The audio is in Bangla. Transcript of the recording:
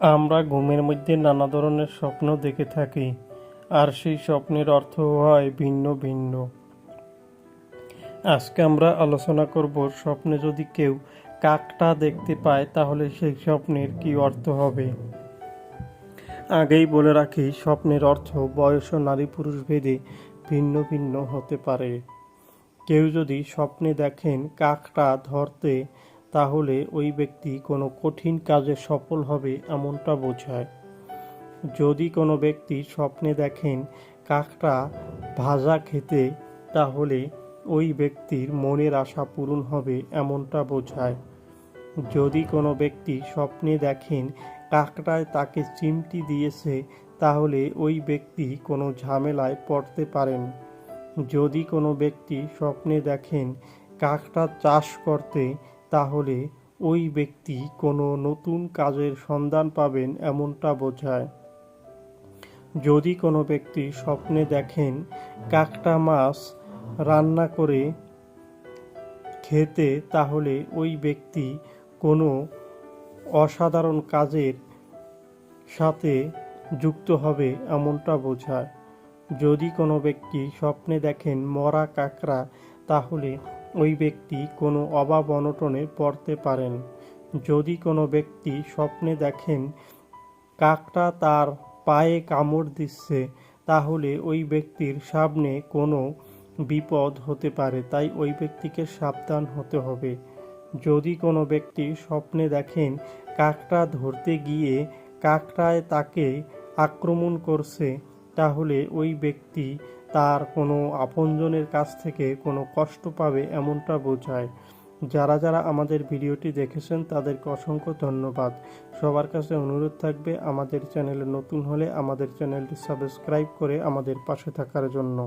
আমরা ঘুমের মধ্যে নানা ধরনের স্বপ্ন দেখে থাকি, আর সেই স্বপ্নের অর্থ হয় ভিন্ন ভিন্ন। আজকে আমরা আলোচনা করব স্বপ্নে যদি কেউ কাকটা দেখতে পায়, তাহলে সেই স্বপ্নের কি অর্থ হবে? আগেই বলে রাখি, স্বপ্নের অর্থ বয়স ও নারী পুরুষ ভেদে ভিন্ন ভিন্ন হতে পারে। কেউ যদি স্বপ্নে দেখেন কাকটা ধরতে তাহলে ওই ব্যক্তি কোনো কঠিন কাজে সফল হবে এমনটা বোঝায়। যদি কোনো ব্যক্তি স্বপ্নে দেখেন কাকটা ভাজা খেতে, তাহলে ওই ব্যক্তির মনের আশা পূরণ হবে এমনটা বোঝায়। যদি কোনো ব্যক্তি স্বপ্নে দেখেন কাকটায় তাকে চিমটি দিয়েছে, তাহলে ওই ব্যক্তি কোনো ঝামেলায় পড়তে পারেন। যদি কোনো ব্যক্তি স্বপ্নে দেখেন কাকটা চাষ করতে তাহলে ওই ব্যক্তি কোনো নতুন কাজের সন্ধান পাবেন এমনটা বোঝায়। যদি কোনো ব্যক্তি স্বপ্নে দেখেন কাকটা মাছ রান্না করে খেতে, তাহলে ওই ব্যক্তি কোনো অসাধারণ কাজের সাথে যুক্ত হবে এমনটা বোঝায়। যদি কোনো ব্যক্তি স্বপ্নে দেখেন মরা কাকড়া, তাহলে ওই ব্যক্তি কোনো অভাব অনটনে পড়তে পারেন। যদি কোনো ব্যক্তি স্বপ্নে দেখেন কাকটা তার পায়ে কামড় দিচ্ছে, তাহলে ওই ব্যক্তির সামনে কোনো বিপদ হতে পারে, তাই ওই ব্যক্তিকে সাবধান হতে হবে। যদি কোনো ব্যক্তি স্বপ্নে দেখেন কাকটা ধরতে গিয়ে কাকটায় তাকে আক্রমণ করছে, তাহলে ওই ব্যক্তি তার কোনো আপনজনের কাছ থেকে কোনো কষ্ট পাবে এমনটা বোঝায়। যারা যারা আমাদের ভিডিওটি দেখেছেন, তাদেরকে অসংখ্য ধন্যবাদ। সবার কাছে অনুরোধ থাকবে, আমাদের চ্যানেলে নতুন হলে আমাদের চ্যানেলটি সাবস্ক্রাইব করে আমাদের পাশে থাকার জন্য।